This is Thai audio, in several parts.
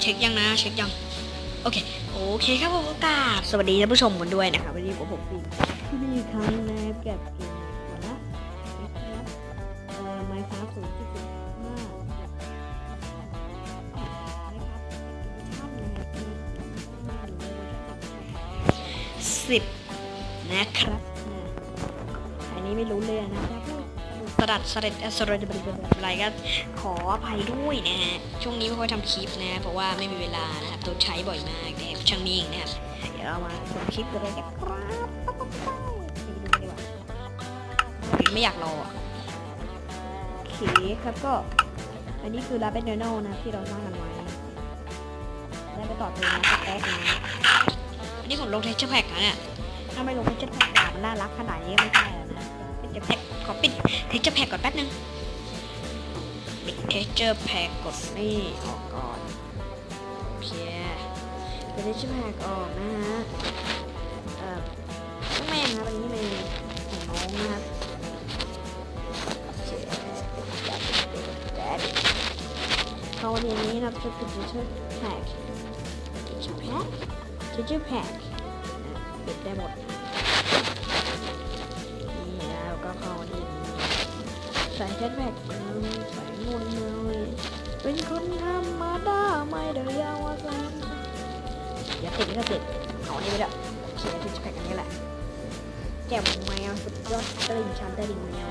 เช็คยังนะเช็คยังโอเคโอเคครับผมกราบสวัสดีท่านผู้ชมกันด้วยนะครับวันนี้ผมผมฟิล์มที่นี่อีกครั้งนะครับกับเกมหัวละนะครับเอ่อไมค์ครับศูนย์จุดสิบห้านะครับชอบนะครับสิบนะครับอ่าอันนี้ไม่รู้เลยนะครับ สลัดสลัดสลัดอะไรก็ขออภัยด้วยนะฮะช่วงนี้ไม่ค่อยทำคลิปนะ เพราะว่าไม่มีเวลานะครับโดนใช้บ่อยมากนะครับช่างมีเองนะครับเดี๋ยวเรามาชมคลิปกันเลยนะครับไปดูกันดีกว่าไม่อยากรออะโอเคครับก็ อันนี้คือรับเป็นเนอร์นะที่เราสร้างกันไว้ได้ไปต่อเติมนะสักแป๊กนะอันนี้ผมลงเทคเจอร์แพ็กนะเนี่ยถ้าไม่ลงเทคเจอร์แพ็กมันน่ารักขนาดนี้ก็ไม่ใช่แล้วนะปิดเทคเจอร์แพ็ก ขอปิด texture pack ก่อนแป๊บนึง ปิด texture pack กดนี่ออกก่อนโอเคปิด texture pack ออกนะฮะ เอ่อต้องแม่งนะตอนนี้แมงของน้องนะครับเพอวันนี้นะจะปิด texture pack texture pack texture pack ปิดได้หมด ใส่เจ็ตแพ็คใส่งุนเลยเป็นคนธรรมดาไม่ได้ยาวว่าแสนอย่าติดก็ติดเอาอันนี้ไปด้วยโอเคที่จะแพ็กอันนี้แหละแจ่มแมวสุดยอดตลิงชันตลิงแมว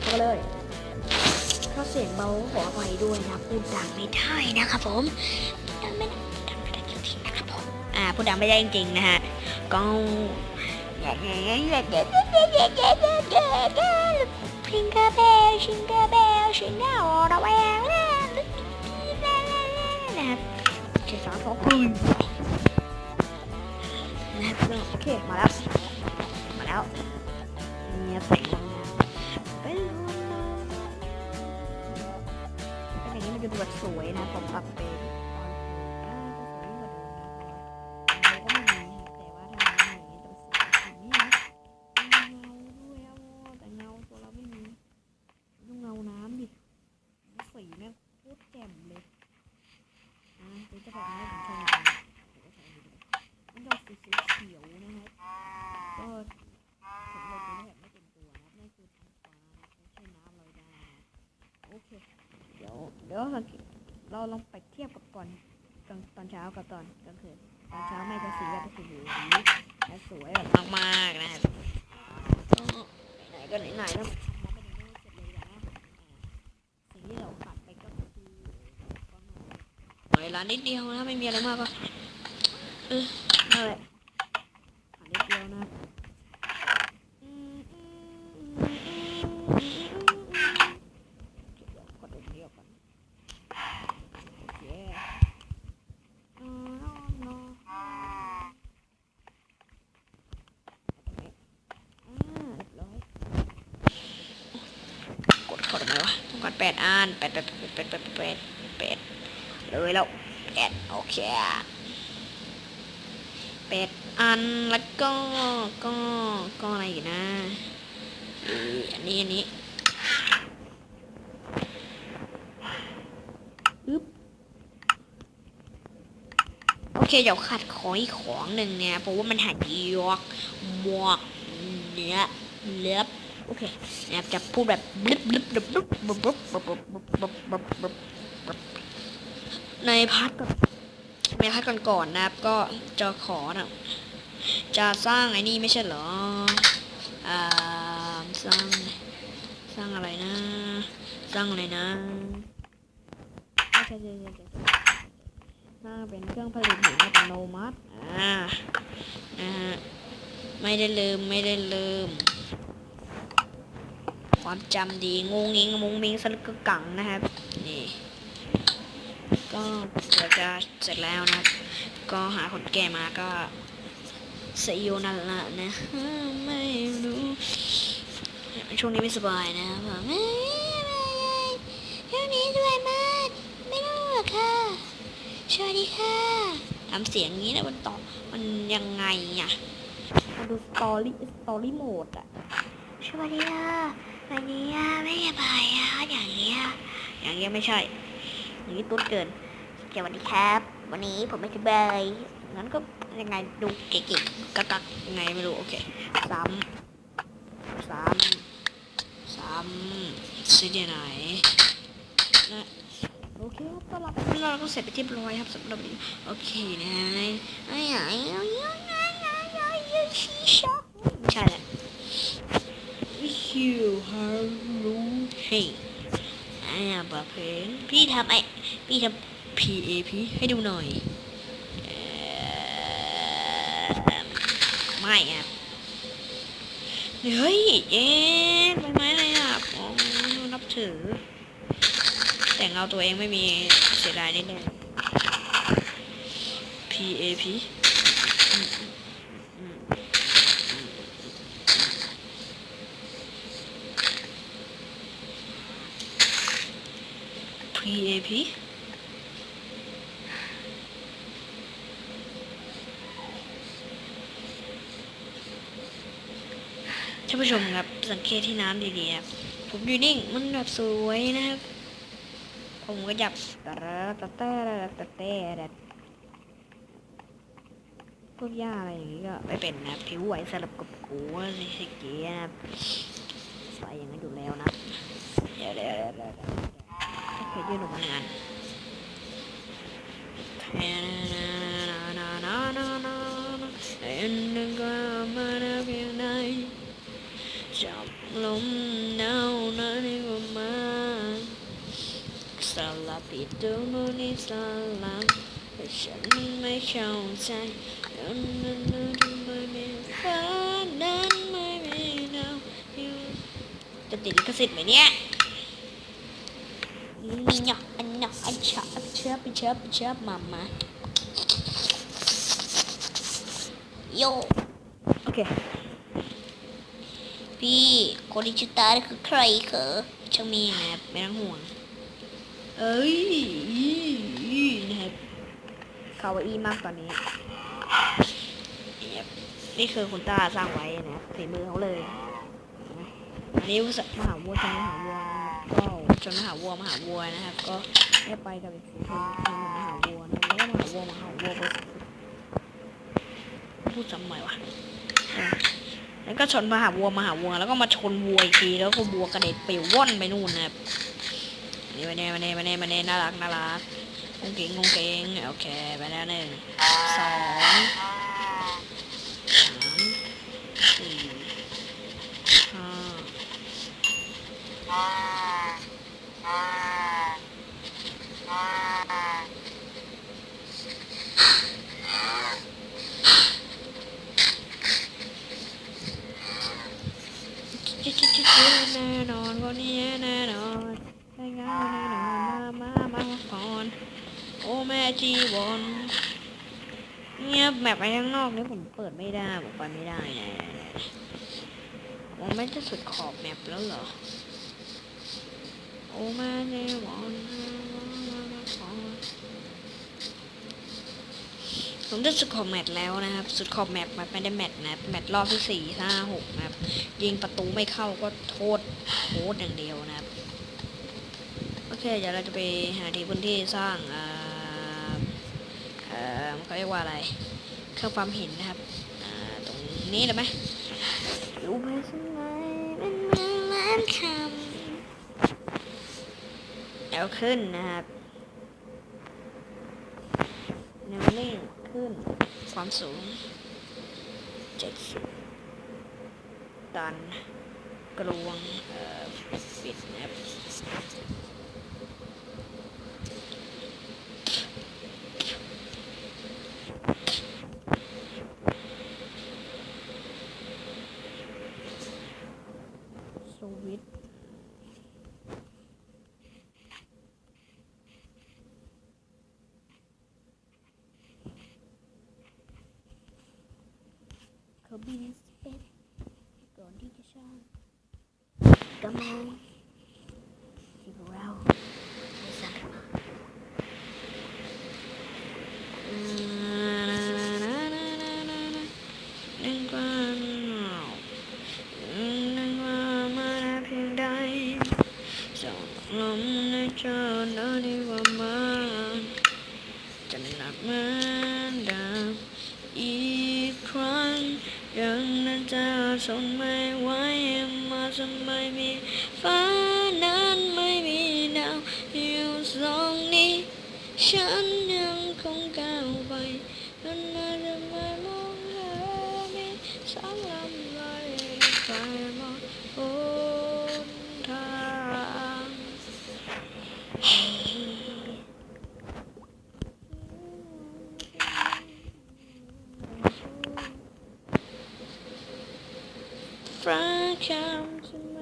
เข้าไปเลยถ้าเสียงเบาขออภัยด้วยนะพูดดังไม่ได้นะครับผมดังไม่ได้ดังไม่ได้จริงๆนะครับผมอ่าพูดดังไม่ได้จริงๆนะฮะก็ ชิงเกอร์เบลชิงเกอร์เบลชิงเกอร์ระแวงนะครับโอเคสามสองหนึ่งนะครับโอเคมาแล้วมาแล้วเนี่ยแต่งมเป็นคนนะเป็นอย่างนี้มันจะดูแบบสวยนะผมปรับเป็นตอนอ่าจะสวยกว่าเดิมนะเราก็ไม่มีนะแต่ว่าถ้ามันอย่างนี้จะสวยอย่างนี้นะมีเงาด้วยอะโว้แต่เงาตัวเราไม่มีดูเงาน้ำดิสีแม่งโคตรแจ่มเลย อ่าตัวจะแบบนี้ผมชอบมันดอกสีเขียวๆนะครับก็ผมเลยตัวแบบไม่เต็มตัวนะครับนั่นคือท้องฟ้านะไม่ใช่น้ำลอยได้นะโอเค เดี๋ยวเดี๋ยวสังเกตเราลองไปเทียบกับก่อนตอนตอนเช้ากับตอนกลางคืนตอนเช้าแม่จะสีแบบสีเหลืองและสวยแบบมากๆนะครับไหนก็ไหนๆแล้วมาเป็นเรื่องเสร็จเลยนะอ่าสิ่งที่เราขาดไปก็คือก้อนหอยเวลานิดเดียวนะไม่มีอะไรมากก็เออนั่นแหละหานิดเดียวนะอืมอืมอืมอืมอืมอืมเดี๋ยวขอดูเดียวก่อนโอเคอืมอืมอืมอ่าเรียบร้อยกดเข้าทำไมวะต้ องการแปดอันแปดแปดแปดแปดแปดแปดแปดเลยแล้วแปดโอเคแปดอันแล้วก็ก็ก็อะไรอีกนะอออันนี้อันนี้อึ๊บโอเคเดี๋ยวขาดของอีกของหนึ่งเนี่ยเพราะว่ามันหายอกหมวกเนื้อเล็บ โอเคนะครับจะพูดแบบบลิบลิบลิบลิบลิบลิบลิบลิบบบบบในพาร์ทในพาร์ทก่อนๆนะครับ ก็จะขอนะจะสร้างไอ้นี่ไม่ใช่เหรออ่าสร้างสร้างอะไรนะ สร้างอะไรนะใช่ใช่ใช่ใช่สร้างเป็นเครื่องผลิตหินอัตโนมัติอ่านะฮะไม่ได้ลืมไม่ได้ลืม ความจำดีงงงิงมุงมิงสลึกกกังนะครับ นี่ ก็เดี๋ยวจะเสร็จแล้วนะก็หาคนแก่มาก็เสียอยู่นั่นละนะไม่รู้ช่วงนี้ไม่สบายนะแบบไม่ช่วงนี้สบายมากไม่รู้หรอกค่ะสวัสดีค่ะทำเสียงงี้นะมันต่อมันยังไงอะมาดูสตอรี่สตอรี่โหมดอะสวัสดีค่ะ วันนี้ไม่สบายอะอย่างเงี้ยอย่างเงี้ยไม่ใช่ อย่างนี้ตุ๊ดเกินสวัสดีครับ วันนี้ผมไม่สบายงั้นก็ยังไงดูเก๋ๆกักกักๆยังไงไม่รู้โอเคซ้ำซ้ำซ้ำซีดีไหนนะโอเคครับตอนรับเราก็เสร็จไปที่เรียบร้อยครับสำหรับวันนี้โอเคนะฮะไอ้ไอ้ไอ้ไอ้ไอ้ไอ้ไอ้ไอ้ชีชอใช่แหละฮิวฮารุเฮงอ่าบะเพลงพี่ทำไอพี่ทำ P A P ให้ดูหน่อยออไม่อะเฮ้ยเอ๊ะใบไม้อะไรอะอ๋อนับถือ แต่งเอาตัวเองไม่มีเสียดายนิดนึง P A P อืมอืมอืม P A P ท่านผู้ชมครับ สังเกตที่น้ำดีๆครับผมอยู่นิ่ง มันแบบสวยนะครับ ผมก็จับตะระตะเตะตะเตะพวกหญ้าอะไรอย่างนี้ก็ไม่เป็นนะผิวไหวสลับกับกูในสเกียนะใส่อย่างนั้นอยู่แล้วนะเดี๋ยวเดี๋ยวเดี๋ยว คยื่นออกมางานเอ็นนึกว่ามาได้เพียงไหนจับลมหนาวนั้นก็มา Salah itu muni salah ฉันไม่เข้าใจนั้นนั้นไม่มีฟ้านั้นไม่มีดาวอยู่จะติดลิขสิทธิ์ไหมเนี่ย นี่เนาะอันเนาะอันชอบเชิบเชิบเชิบมามาโยโอเคพี่คนที่ชื่อตาคือใครเหรอช่างมีนะครับไม่ต้องห่วง เอ้ยนะครับคาวาอี้มากตอนนี้นะครับนี่คือคุณตาสร้างไว้นะครับฝีมือเขาเลยนะอันนี้มหาวัวชนมหาวัวนะครับก็ ชนมหาวัวมหาวัวนะครับ ก็ได้ไปกับอีกฝูงชนมหาวัวนะแล้วก็มหาวัวมหาวัวไปพูดจำใหม่วะอะแล้วก็ชนมหาวัวมหาวัว แล้วก็มาชนวัวอีกทีแล้วก็วัวกระเด็นไปว่อนไปนู่นนะครับนี่มาเน่มาเน่มาเน่มาเน่น่ารักน่ารักงงเก่งงงเก่งโอเคไปแล้วหนึ่งสองสามสี่ห้าจิ๊ดจิ๊ดจิ๊ดจิ๊ดแน่นอนคนนี้แน่นอนได้งานแน่นอนมามามาก่อน โอ้แม่จีวอนเงียบแบบไปข้างนอกนี่ผมเปิดไม่ได้ผมไปไม่ได้นะผมไม่จะสุดขอบแมปแล้วเหรอ โอ้แม่จีวอนผมจะสุดขอบแมปแล้วนะครับ สุดขอบแมปมันไม่ได้แมปนะแมปรอบที่สี่ห้าหกนะครับ ยิงประตูไม่เข้าก็โทษโค้ดอย่างเดียวนะครับ โอเค เดี๋ยวเราจะไปหาที่พื้นที่สร้างอ่อเอ่อเขาเรียกว่าอะไร เครื่องความเห็นนะครับ อ่า ตรงนี้เลยไหมรู้ไหมใช่ไหมเป็นเมืองล้านคำแล้วขึ้นนะครับแนวนิ่งขึ้น ความสูงเจ็ดสิบตันกลวงเอ่อ กระมองสิบเราไม่สักมาลมในจอดอดีว่ามาจะหลับมืนดิอีกครั้งยังนั้นจะทนไม่ไหว rằng mai mê phá nán mai mê nào yêu dòng đi chẳng nhưng không cao vậy hơn là đừng mai mong hờ mê sáng lắm người phải mong ôn thang Friend. comes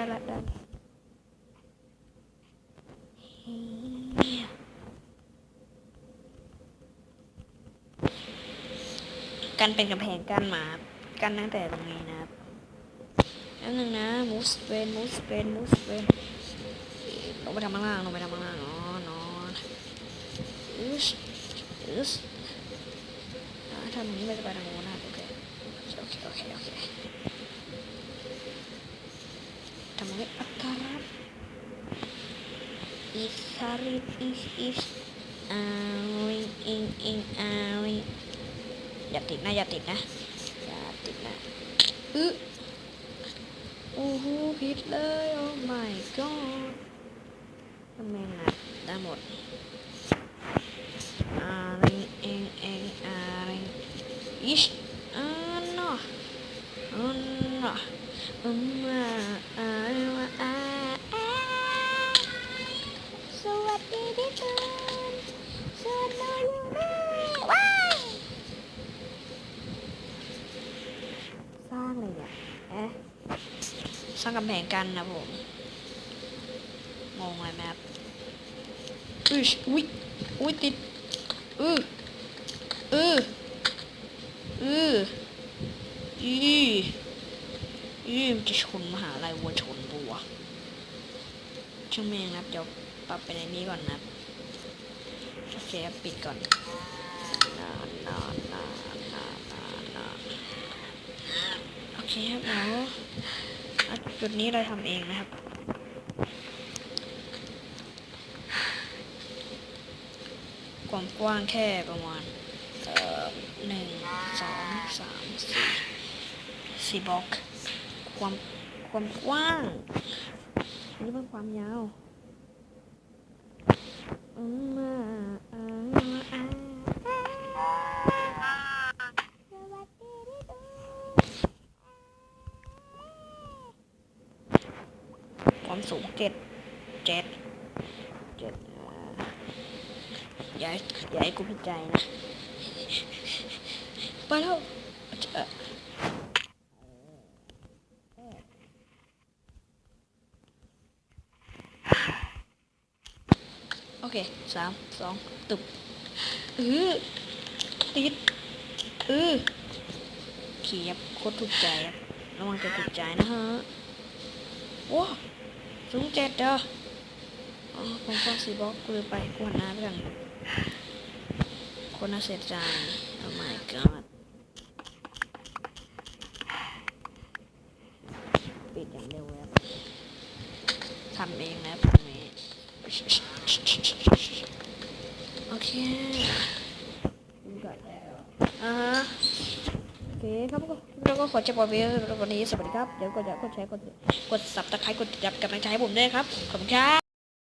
ได้แล้วได้แล้วได้ละได้กันเป็นกำแพงกั้นมากั้นตั้งแต่ตรงนี้นะครับแล้วหนึ่งนะมูสเวนมูสเวนมูสเวนลงไปทำข้างล่างลงไปทำข้างล่างนอนอนอึสอึสอ่าทำอย่างนี้มันจะไปทางโน้นนะโอเคโอเคโอเคโอเค Al-Arab is is uh, is awing ing ing awing Yatina Yatina Yatina uh. Uh Hitler oh my god. Kemenat Damut Awing ah, ing ing uh, aring Ish Anoh uh, Anoh Emak um, างกำแพงกันนะผมงงเลยไหมครับอุ้ยอุ้ยอุ้ยติดอืออืออืออีอีมันจะชนมหาลัยวัวชนบัวช่างแม่งนะเดี๋ยวปรับไปในนี้ก่อนนะโอเคปิดก่อนนานนานนานนานนานโอเคครับเดี๋ยวอะ จุดนี้เราทำเองนะครับความกว้างแค่ประมาณเอ่อหนึ่งสองสามสี่สี่บล็อก ความความกว้างอันนี้เป็นความยาวอืมอ่าอ่าอ่า สวัสดีพี่ตูน ความสูงเจ็ดเจ็ดเจ็ดอย่าให้อย่าให้กูผิดใจนะไปแล้วโอเคสามสองตึบเออติดเออเขียบโคตรถูกใจครับระวังจะถูกใจนะฮะว้า สูงเจ็ดเด้ออ๋อผมฟังสีบล็อกกูไปกวนน้ำไปกันคนน่าเสียใจ oh my god ปิดอย่างเร็วแล้วทำเองนะตรงนี้โอเคดูก่อนอ่าฮะโอเคครับ ก็แล้วก็ขอจะปล่อยไปวันนี้สวัสดีครับ เดี๋ยวก็จะกดแชร์กดกดสับตะไคร้กดติดตามกำลังใจให้ผมด้วยครับ ขอบคุณครับ